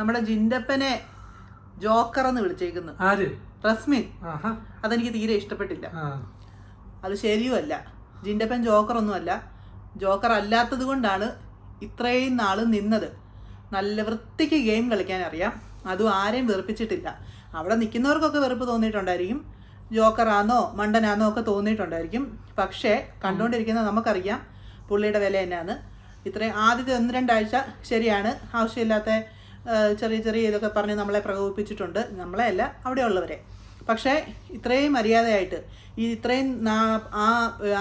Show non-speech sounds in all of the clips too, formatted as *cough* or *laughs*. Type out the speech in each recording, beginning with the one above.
നമ്മുടെ ജിൻഡപ്പനെ ജോക്കർ എന്ന് വിളിച്ചേക്കുന്നു. ആര്? റസ്മിൻ. അതെനിക്ക് തീരെ ഇഷ്ടപ്പെട്ടില്ല. അത് ശരിയുമല്ല. ജിൻഡപ്പൻ ജോക്കർ ഒന്നുമല്ല ജോക്കർ അല്ലാത്തത് കൊണ്ടാണ് ഇത്രയും നാൾ നിന്നത്. നല്ല വൃത്തിക്ക് ഗെയിം കളിക്കാൻ അറിയാം. അതും ആരെയും വെറുപ്പിച്ചിട്ടില്ല. അവിടെ നിൽക്കുന്നവർക്കൊക്കെ വെറുപ്പ് തോന്നിയിട്ടുണ്ടായിരിക്കും. ജോക്കറാന്നോ മണ്ടനാന്നോ ഒക്കെ തോന്നിയിട്ടുണ്ടായിരിക്കും. പക്ഷേ കണ്ടുകൊണ്ടിരിക്കുന്ന നമുക്കറിയാം. പുള്ളിയുടെ വില എന്നാന്ന് ഇത്രയും ആദ്യത്തെ ഒന്ന് രണ്ടാഴ്ച ശരിയാണ്. ആവശ്യമില്ലാത്ത ചെറിയ ചെറിയ ഇതൊക്കെ പറഞ്ഞ് നമ്മളെ പ്രകോപിപ്പിച്ചിട്ടുണ്ട്. നമ്മളെ അല്ല അവിടെയുള്ളവരെ. പക്ഷേ ഇത്രയും മര്യാദയായിട്ട് ഈ ഇത്രയും ആ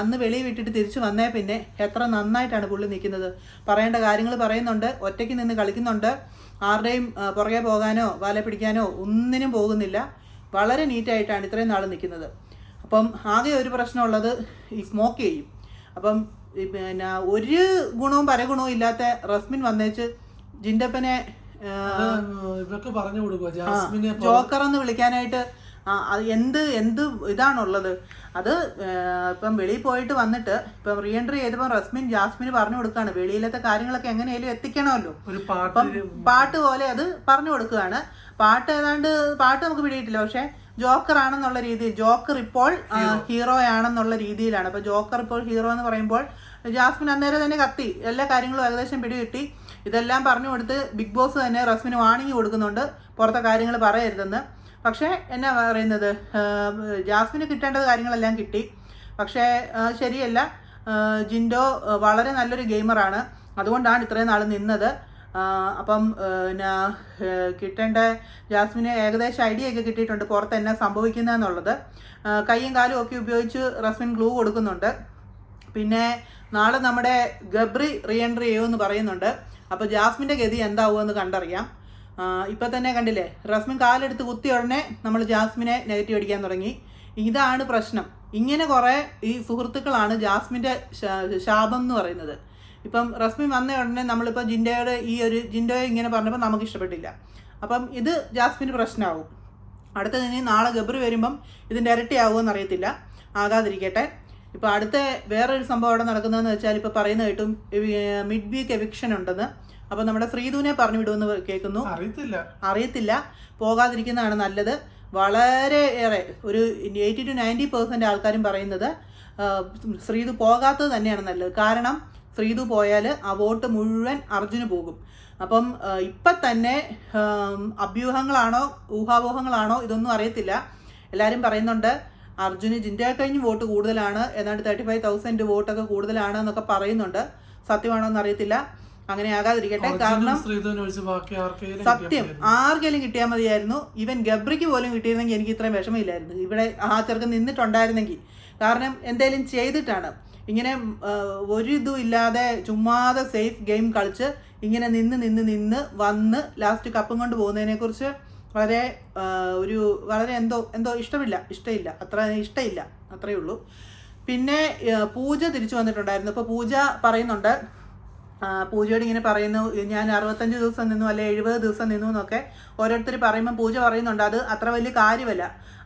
അന്ന് വെളിയിൽ വിട്ടിട്ട് തിരിച്ചു വന്നേ പിന്നെ എത്ര നന്നായിട്ടാണ് പുള്ളി നിൽക്കുന്നത്. പറയേണ്ട കാര്യങ്ങൾ പറയുന്നുണ്ട് ഒറ്റയ്ക്ക് നിന്ന് കളിക്കുന്നുണ്ട്. ആരുടെയും പുറകെ പോകാനോ വല പിടിക്കാനോ ഒന്നിനും പോകുന്നില്ല. വളരെ നീറ്റായിട്ടാണ് ഇത്രയും നാൾ നിൽക്കുന്നത്. അപ്പം ആകെ ഒരു പ്രശ്നമുള്ളത് ഈ സ്മോക്ക് ചെയ്യും. അപ്പം പിന്നെ ഒരു ഗുണവും പരഗുണവും ഇല്ലാത്ത റസ്മിൻ വന്നേച്ച് ജിൻഡപ്പനെ ഇവർക്ക് പറഞ്ഞു കൊടുക്കുക. ജാസ്മിനെ ജോക്കർ എന്ന് വിളിക്കാനായിട്ട് എന്ത് എന്ത് ഇതാണുള്ളത്? അത് ഇപ്പം വെളിയിൽ പോയിട്ട് വന്നിട്ട് ഇപ്പം റീ എൻട്രി ചെയ്തപ്പോൾ റസ്മിൻ ജാസ്മിന് പറഞ്ഞു കൊടുക്കുകയാണ്. വെളിയിലത്തെ കാര്യങ്ങളൊക്കെ എങ്ങനെയായാലും എത്തിക്കണമല്ലോ. ഒരു പാട്ട് അപ്പം പാട്ട് പോലെ അത് പറഞ്ഞു കൊടുക്കുകയാണ്. പാട്ട് ഏതാണ്ട് പാട്ട് നമുക്ക് പിടിയിട്ടില്ല. പക്ഷെ ജോക്കർ ആണെന്നുള്ള രീതിയിൽ ജോക്കർ ഇപ്പോൾ ഹീറോ. ആണെന്നുള്ള രീതിയിലാണ്. അപ്പൊ ജോക്കർ ഇപ്പോൾ ഹീറോ എന്ന് പറയുമ്പോൾ ജാസ്മിൻ അന്നേരം തന്നെ കത്തി. എല്ലാ കാര്യങ്ങളും ഏകദേശം പിടികിട്ടി. ഇതെല്ലാം പറഞ്ഞു കൊടുത്ത് ബിഗ് ബോസ് തന്നെ റസ്മിന് വാണിംഗ് കൊടുക്കുന്നുണ്ട്. പുറത്തെ കാര്യങ്ങൾ പറയരുതെന്ന്. പക്ഷേ എന്നാ പറയുന്നത്? ജാസ്മിന് കിട്ടേണ്ടത് കാര്യങ്ങളെല്ലാം കിട്ടി. പക്ഷേ ശരിയല്ല. ജിൻഡോ വളരെ നല്ലൊരു ഗെയിമറാണ്. അതുകൊണ്ടാണ് ഇത്രയും നാൾ നിന്നത്. അപ്പം എന്നാ കിട്ടേണ്ട ജാസ്മിന് ഏകദേശം ഐഡിയ ഒക്കെ കിട്ടിയിട്ടുണ്ട് പുറത്ത് എന്നാ സംഭവിക്കുന്നതെന്നുള്ളത്. കൈയും കാലും ഒക്കെ ഉപയോഗിച്ച് റസ്മിൻ ഗ്ലൂ കൊടുക്കുന്നുണ്ട്. പിന്നെ നാളെ നമ്മുടെ ഗബ്രി റീ എൻട്രി ചെയ്യുമെന്ന് പറയുന്നുണ്ട്. അപ്പോൾ ജാസ്മിന്റെ ഗതി എന്താവുമെന്ന് കണ്ടറിയാം. ഇപ്പം തന്നെ കണ്ടില്ലേ റസ്മിൻ കാലെടുത്ത് കുത്തിയ ഉടനെ നമ്മൾ ജാസ്മിനെ നെഗറ്റീവ് അടിക്കാൻ തുടങ്ങി. ഇതാണ് പ്രശ്നം. ഇങ്ങനെ കുറേ ഈ സുഹൃത്തുക്കളാണ് ജാസ്മിന്റെ ശാപം എന്ന് പറയുന്നത്. ഇപ്പം റസ്മിൻ വന്ന ഉടനെ നമ്മളിപ്പോൾ ജിൻഡോയുടെ ഈ ഒരു ജിൻഡോയെ ഇങ്ങനെ പറഞ്ഞപ്പോൾ നമുക്ക് ഇഷ്ടപ്പെട്ടില്ല. അപ്പം ഇത് ജാസ്മിന് പ്രശ്നമാവും അടുത്തത് ഇനി നാളെ ഗബ്രി വരുമ്പം ഇതിന്റെ ഇരട്ടിയാവുമെന്ന് അറിയത്തില്ല. ആകാതിരിക്കട്ടെ. ഇപ്പോൾ അടുത്ത വേറൊരു സംഭവം അവിടെ നടക്കുന്നതെന്ന് വെച്ചാൽ ഇപ്പോൾ പറയുന്ന കേട്ടും മിഡ് വീക്ക് എവിക്ഷൻ ഉണ്ടെന്ന്. അപ്പോൾ നമ്മുടെ ഫ്രീദൂനെ പറഞ്ഞു വിടുമെന്ന് കേൾക്കുന്നു. അറിയത്തില്ല. അറിയത്തില്ല. പോകാതിരിക്കുന്നതാണ് നല്ലത്. വളരെ ഏറെ ഒരു എയ്റ്റി ടു നയന്റി പെർസെന്റ് ആൾക്കാരും പറയുന്നത് ശ്രീതു പോകാത്തത് തന്നെയാണ് നല്ലത്. കാരണം ശ്രീതു പോയാൽ ആ വോട്ട് മുഴുവൻ അർജുന് പോകും. അപ്പം ഇപ്പം തന്നെ അഭ്യൂഹങ്ങളാണോ ഊഹാപോഹങ്ങളാണോ ഇതൊന്നും അറിയത്തില്ല. എല്ലാവരും പറയുന്നുണ്ട് അർജുന് ജിൻഡയെ കഴിഞ്ഞ് വോട്ട് കൂടുതലാണ്. ഏതാണ്ട് തേർട്ടി ഫൈവ് തൗസൻഡ് വോട്ടൊക്കെ കൂടുതലാണ് എന്നൊക്കെ പറയുന്നുണ്ട്. സത്യമാണോ എന്നറിയത്തില്ല. അങ്ങനെ ആകാതിരിക്കട്ടെ. കാരണം സത്യം ആർക്കെങ്കിലും കിട്ടിയാൽ മതിയായിരുന്നു. ഇവൻ ഗബ്രിക്ക് പോലും കിട്ടിയിരുന്നെങ്കിൽ എനിക്ക് ഇത്രയും വിഷമമില്ലായിരുന്നു. ഇവിടെ ആ ചെറുക്കൻ നിന്നിട്ടുണ്ടായിരുന്നെങ്കിൽ. കാരണം എന്തേലും ചെയ്തിട്ടാണ്. ഇങ്ങനെ ഒരു ഇതും ഇല്ലാതെ ചുമ്മാതെ സേഫ് ഗെയിം കളിച്ച് ഇങ്ങനെ നിന്ന് നിന്ന് നിന്ന് വന്ന് ലാസ്റ്റ് കപ്പും കൊണ്ട് പോകുന്നതിനെ കുറിച്ച് വളരെ ഒരു വളരെ എന്തോ എന്തോ ഇഷ്ടമില്ല ഇഷ്ടമില്ല അത്ര ഇഷ്ടമില്ല അത്രയേ ഉള്ളൂ. പിന്നെ പൂജ തിരിച്ചു വന്നിട്ടുണ്ടായിരുന്നു. ഇപ്പോൾ പൂജ പറയുന്നുണ്ട് പൂജയോട് ഇങ്ങനെ പറയുന്നു ഞാൻ അറുപത്തഞ്ച് ദിവസം നിന്നു അല്ലെ എഴുപത് ദിവസം നിന്നു എന്നൊക്കെ ഓരോരുത്തർ പറയുമ്പോൾ പൂജ പറയുന്നുണ്ട്. അത് അത്ര വലിയ കാര്യമല്ല.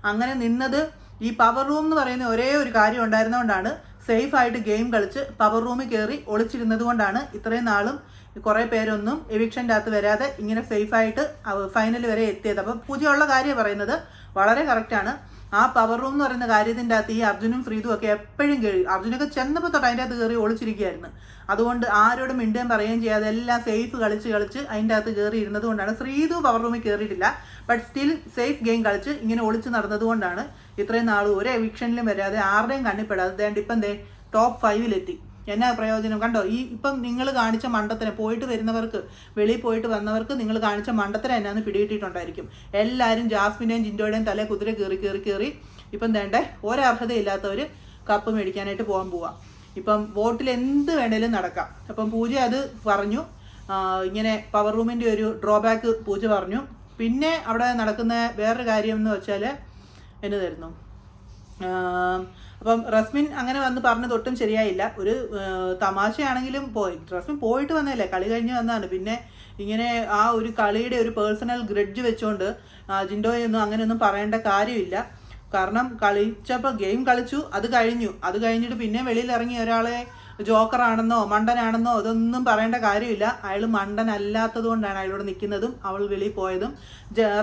അങ്ങനെ നിന്നത് ഈ പവർ റൂം എന്ന് പറയുന്ന ഒരേ ഒരു കാര്യം ഉണ്ടായിരുന്നതുകൊണ്ടാണ് സേഫ് ആയിട്ട് ഗെയിം കളിച്ച് പവർ റൂമിൽ കയറി ഒളിച്ചിരുന്നത് കൊണ്ടാണ് ഇത്രയും നാളും കുറേ പേരൊന്നും എവിക്ഷന്റെ അകത്ത് വരാതെ ഇങ്ങനെ സേഫായിട്ട് ഫൈനൽ വരെ എത്തിയത്. അപ്പം പൂജയുള്ള കാര്യം പറയുന്നത്. വളരെ കറക്റ്റാണ് ആ പവർ റൂം എന്ന് പറയുന്ന കാര്യത്തിന്റെ അകത്ത് ഈ അർജുനും ഫ്രീതും ഒക്കെ എപ്പോഴും കേഴി അർജുനൊക്കെ ചെന്നപ്പോൾ തൊട്ട് അതിന്റെ അകത്ത് കയറി ഒളിച്ചിരിക്കുകയായിരുന്നു. അതുകൊണ്ട് ആരോടും മിണ്ടുകയും പറയുകയും ചെയ്യാതെ എല്ലാം സേഫ് കളിച്ച് കളിച്ച് അതിന്റെ അകത്ത് കയറി ഇരുന്നത് കൊണ്ടാണ്. ശ്രീതു പവർ റൂമിൽ കയറിയിട്ടില്ല ബട്ട് സ്റ്റിൽ സേഫ് ഗെയിം കളിച്ച് ഇങ്ങനെ ഒളിച്ച് നടന്നതുകൊണ്ടാണ് ഇത്രയും നാൾ ഒരു എവിക്ഷനിലും വരാതെ ആരുടെയും കണ്ണിപ്പെടാതെ ദേണ്ട് ഇപ്പം ദേ ടോപ്പ് ഫൈവിലെത്തി എന്നാ പ്രയോജനം? കണ്ടോ ഈ ഇപ്പം നിങ്ങൾ കാണിച്ച മണ്ടത്തിന് പോയിട്ട് വരുന്നവർക്ക് വെളിയിൽ പോയിട്ട് വന്നവർക്ക് നിങ്ങൾ കാണിച്ച മണ്ടത്തിന് എന്നാന്ന് പിടികിട്ടിയിട്ടുണ്ടായിരിക്കും. എല്ലാവരും ജാസ്മിന്റെയും ജിൻഡോയുടെയും തലേ കുതിര കയറി കയറി കയറി ഇപ്പം വേണ്ടേ ഒരർഹതയില്ലാത്തവർ കപ്പ് മേടിക്കാനായിട്ട് പോകാൻ പോവാം. ഇപ്പം വോട്ടിൽ എന്ത് വേണേലും നടക്കാം. അപ്പം പൂജ അത് പറഞ്ഞു. ഇങ്ങനെ പവർ റൂമിന്റെ ഒരു ഡ്രോബാക്ക് പൂജ പറഞ്ഞു. പിന്നെ അവിടെ നടക്കുന്ന വേറൊരു കാര്യം എന്ന് വെച്ചാൽ എന്നതായിരുന്നു? അപ്പം റസ്മിൻ അങ്ങനെ വന്ന് പറഞ്ഞ് തൊട്ടും ശരിയായില്ല. ഒരു തമാശയാണെങ്കിലും പോയി. റസ്മിൻ പോയിട്ട് വന്നതല്ലേ? കളി കഴിഞ്ഞ് വന്നതാണ്. പിന്നെ ഇങ്ങനെ ആ ഒരു കളിയുടെ ഒരു പേഴ്സണൽ ഗ്രഡ്ജ് വെച്ചുകൊണ്ട് ജിൻഡോയൊന്നും അങ്ങനെയൊന്നും പറയേണ്ട കാര്യമില്ല. കാരണം കളിച്ചപ്പോൾ ഗെയിം കളിച്ചു അത് കഴിഞ്ഞു. അത് കഴിഞ്ഞിട്ട് പിന്നെ വെളിയിൽ ഇറങ്ങി ഒരാളെ ജോക്കറാണെന്നോ മണ്ടനാണെന്നോ ഇതൊന്നും പറയേണ്ട കാര്യമില്ല. അയാൾ മണ്ടനല്ലാത്തത് കൊണ്ടാണ് അയാളോട് നിൽക്കുന്നതും അവൾ വെളിയിൽ പോയതും.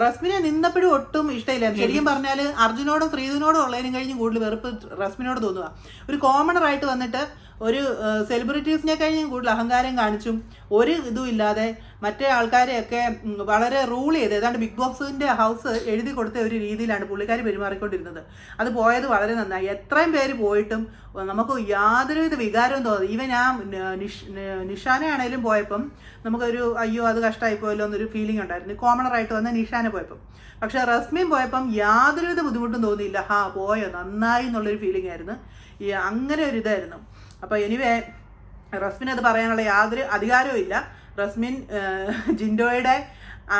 റസ്മിനെ നിന്നപ്പോഴും ഒട്ടും ഇഷ്ടമില്ല. ശരിക്കും പറഞ്ഞാൽ അർജുനോടും ശ്രീധുനോടും ഉള്ളതിനും കഴിഞ്ഞ് കൂടുതൽ വെറുപ്പ് റസ്മിനോട് തോന്നുക ഒരു കോമണറായിട്ട് വന്നിട്ട് ഒരു സെലിബ്രിറ്റീസിനെ കഴിഞ്ഞും കൂടുതൽ അഹങ്കാരം കാണിച്ചും ഒരു ഇതും ഇല്ലാതെ മറ്റേ ആൾക്കാരെയൊക്കെ വളരെ റൂൾ ചെയ്ത് ഏതാണ്ട് ബിഗ് ബോസിന്റെ ഹൗസ് എഴുതി കൊടുത്ത ഒരു രീതിയിലാണ് പുള്ളിക്കാർ പെരുമാറിക്കൊണ്ടിരുന്നത്. അത് പോയത് വളരെ നന്നായി. എത്രയും പേര് പോയിട്ടും നമുക്ക് യാതൊരുവിധ വികാരവും തോന്നി ഈവൻ ആ നിഷ് നിഷാനയാണേലും പോയപ്പം നമുക്കൊരു അയ്യോ അത് കഷ്ടമായി പോയല്ലോ എന്നൊരു ഫീലിംഗ് ഉണ്ടായിരുന്നു. കോമണറായിട്ട് വന്ന നിഷാന പോയപ്പം. പക്ഷെ റസ്മിൻ പോയപ്പം യാതൊരുവിധ ബുദ്ധിമുട്ടും തോന്നിയില്ല. ഹാ പോയോ നന്നായി എന്നുള്ളൊരു ഫീലിംഗ് ആയിരുന്നു. അങ്ങനെ ഒരു ഇതായിരുന്നു. അപ്പോൾ എനിവേ റസ്മിൻ അത് പറയാനുള്ള യാതൊരു അധികാരവും ഇല്ല. റസ്മിൻ ജിൻഡോയുടെ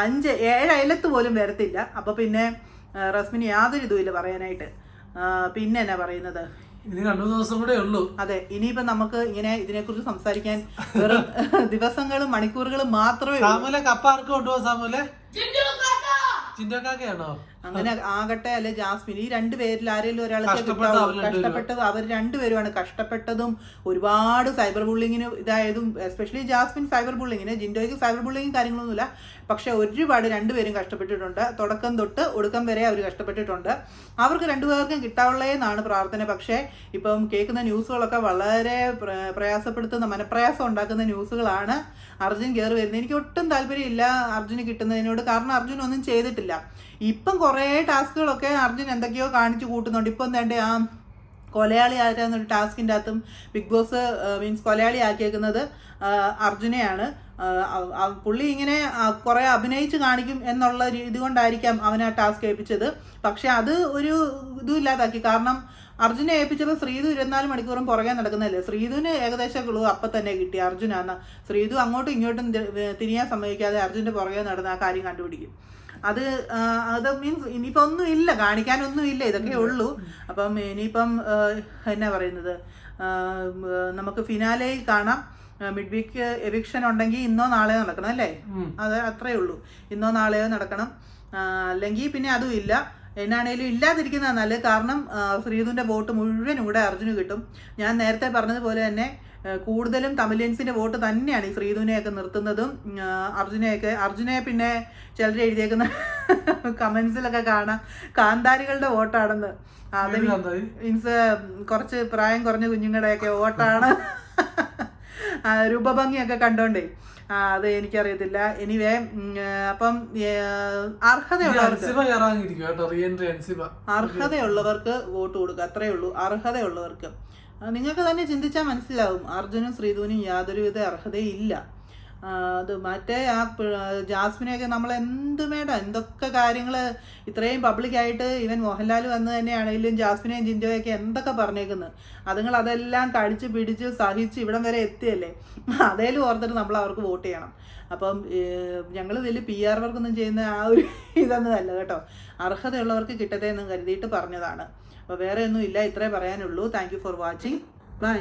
അഞ്ച് ഏഴ് അയലത്ത് പോലും വരത്തില്ല. അപ്പോൾ പിന്നെ റസ്മിന് യാതൊരു ഇതുമില്ല പറയാനായിട്ട്. പിന്നെ എന്നാ പറയുന്നത്? ഇനി രണ്ടു ദിവസം കൂടെ ഉള്ളൂ. അതെ ഇനിയിപ്പോ നമുക്ക് ഇങ്ങനെ ഇതിനെക്കുറിച്ച് സംസാരിക്കാൻ വെറും *laughs* ദിവസങ്ങളും മണിക്കൂറുകളും മാത്രമേ സാമൂലെ കപ്പ ആർക്ക് കൊണ്ടുപോകാം സാമൂലെ കാക്കയാണോ? അങ്ങനെ ആകട്ടെ അല്ലെ ജാസ്മിൻ? ഈ രണ്ട് പേരിൽ ആരെങ്കിലും ഒരാൾക്ക് കഷ്ടപ്പെട്ട അവർ രണ്ടുപേരും. കഷ്ടപ്പെട്ടത് അവർ രണ്ടുപേരുമാണ്. കഷ്ടപ്പെട്ടതും ഒരുപാട് സൈബർ ബുള്ളിങ്ങിന് ഇതായതും എസ്പെഷ്യലി ജാസ്മിൻ സൈബർ ബുള്ളിങ്ങിന്. ജിൻഡോയ്ക്ക് സൈബർ ബുള്ളിങ്ങും കാര്യങ്ങളൊന്നുമില്ല. പക്ഷെ ഒരുപാട് രണ്ടുപേരും കഷ്ടപ്പെട്ടിട്ടുണ്ട്. തുടക്കം തൊട്ട് ഒടുക്കം വരെ അവർ കഷ്ടപ്പെട്ടിട്ടുണ്ട്. അവർക്ക് രണ്ടുപേർക്കും കിട്ടാവുള്ളതെന്നാണ് പ്രാർത്ഥന. പക്ഷേ ഇപ്പം കേൾക്കുന്ന ന്യൂസുകളൊക്കെ വളരെ പ്ര- പ്രയാസപ്പെടുത്തുന്ന മനപ്രയാസം ഉണ്ടാക്കുന്ന ന്യൂസുകളാണ് അർജുൻ കയറി വരുന്നത്. എനിക്ക് ഒട്ടും താല്പര്യമില്ല അർജുന് കിട്ടുന്നതിനോട്. കാരണം അർജുൻ ഒന്നും ചെയ്തിട്ടില്ല. ഇപ്പം കുറേ ടാസ്കുകളൊക്കെ അർജുൻ എന്തൊക്കെയോ കാണിച്ചു കൂട്ടുന്നുണ്ട്. ഇപ്പം എന്താണ്ട് ആ കൊലയാളി ആരാന്നൊരു ടാസ്കിന്റെ അകത്തും ബിഗ് ബോസ് മീൻസ് കൊലയാളി ആക്കിയേക്കുന്നത് അർജുനെയാണ്. പുള്ളി ഇങ്ങനെ കുറെ അഭിനയിച്ച് കാണിക്കും എന്നുള്ള ഇതുകൊണ്ടായിരിക്കാം അവൻ ആ ടാസ്ക് ഏൽപ്പിച്ചത്. പക്ഷെ അത് ഒരു ഇതും ഇല്ലാതാക്കി. കാരണം അർജുനെ ഏൽപ്പിച്ചപ്പോൾ ശ്രീതു ഇരുപത്തിനാല് മണിക്കൂറും പുറകെ നടക്കുന്നതല്ലേ? ശ്രീതുവിന് ഏകദേശം ക്ലൂ അപ്പം തന്നെ കിട്ടി. അർജുനാന്ന് ശ്രീതു അങ്ങോട്ടും ഇങ്ങോട്ടും തിരിയാൻ സമ്മതിക്കാതെ അർജുന്റെ പുറകെ നടന്ന ആ കാര്യം കണ്ടുപിടിക്കും. അത് അത് മീൻസ് ഇനിയിപ്പോൾ ഒന്നും ഇല്ല കാണിക്കാനൊന്നും ഇല്ല ഇതൊക്കെ ഉള്ളൂ. അപ്പം ഇനിയിപ്പം എന്നാ പറയുന്നത്? നമുക്ക് ഫിനാലയിൽ കാണാം. മിഡ് വീക്ക് എവിക്ഷൻ ഉണ്ടെങ്കിൽ ഇന്നോ നാളെയോ നടക്കണം അല്ലേ. അത് അത്രയേ ഉള്ളൂ. ഇന്നോ നാളെയോ നടക്കണം. അല്ലെങ്കിൽ പിന്നെ അതും ഇല്ല. എന്നാണേലും ഇല്ലാതിരിക്കുന്നതാണ് നല്ലത്. കാരണം ശ്രീധുവിന്റെ വോട്ട് മുഴുവൻ ഇവിടെ അർജുന് കിട്ടും. ഞാൻ നേരത്തെ പറഞ്ഞതുപോലെ തന്നെ കൂടുതലും തമിലിയൻസിന്റെ വോട്ട് തന്നെയാണ് ഈ ശ്രീധുവിനെയൊക്കെ നിർത്തുന്നതും അർജുനെയൊക്കെ. അർജുനെ പിന്നെ ചിലർ എഴുതിയേക്കുന്ന കമൻസിലൊക്കെ കാണാം. കാന്താരികളുടെ വോട്ടാണെന്ന്. അത് മീൻസ് കുറച്ച് പ്രായം കുറഞ്ഞ കുഞ്ഞുങ്ങളുടെയൊക്കെ വോട്ടാണ്. രൂപഭംഗിയൊക്കെ കണ്ടോണ്ടേ. അത് എനിക്കറിയത്തില്ല. എനിവേ അപ്പം അർഹതയുള്ളവർക്ക് അർഹതയുള്ളവർക്ക് വോട്ട് കൊടുക്കുക. അത്രേ ഉള്ളൂ. അർഹതയുള്ളവർക്ക്. നിങ്ങൾക്ക് തന്നെ ചിന്തിച്ചാൽ മനസ്സിലാവും. അർജുനും ശ്രീധുവിനും യാതൊരുവിധ അർഹതയും ഇല്ല. ആ, അത് മറ്റേ ആ ജാസ്മിനെയൊക്കെ നമ്മൾ എന്ത് വേണ്ട എന്തൊക്കെ കാര്യങ്ങൾ ഇത്രയും പബ്ലിക്കായിട്ട് ഇവൻ മോഹൻലാൽ വന്ന് തന്നെയാണെങ്കിലും ജാസ്മിനെയും ജിൻജോയൊക്കെ എന്തൊക്കെ പറഞ്ഞേക്കുന്നത് അതുങ്ങൾ അതെല്ലാം കടിച്ച് പിടിച്ച് സഹിച്ച് ഇവിടം വരെ എത്തിയല്ലേ? അതേലും ഓർത്തിട്ട് നമ്മൾ അവർക്ക് വോട്ട് ചെയ്യണം. അപ്പം ഞങ്ങൾ വലിയ പി ആർ വർക്കൊന്നും ചെയ്യുന്ന ആ ഒരു ഇതൊന്നും അല്ല കേട്ടോ. അർഹതയുള്ളവർക്ക് കിട്ടട്ടെ എന്ന് കരുതിയിട്ട് പറഞ്ഞതാണ്. അപ്പോൾ വേറെ ഒന്നും ഇല്ല ഇത്രേ പറയാനുള്ളൂ. Thank for watching bye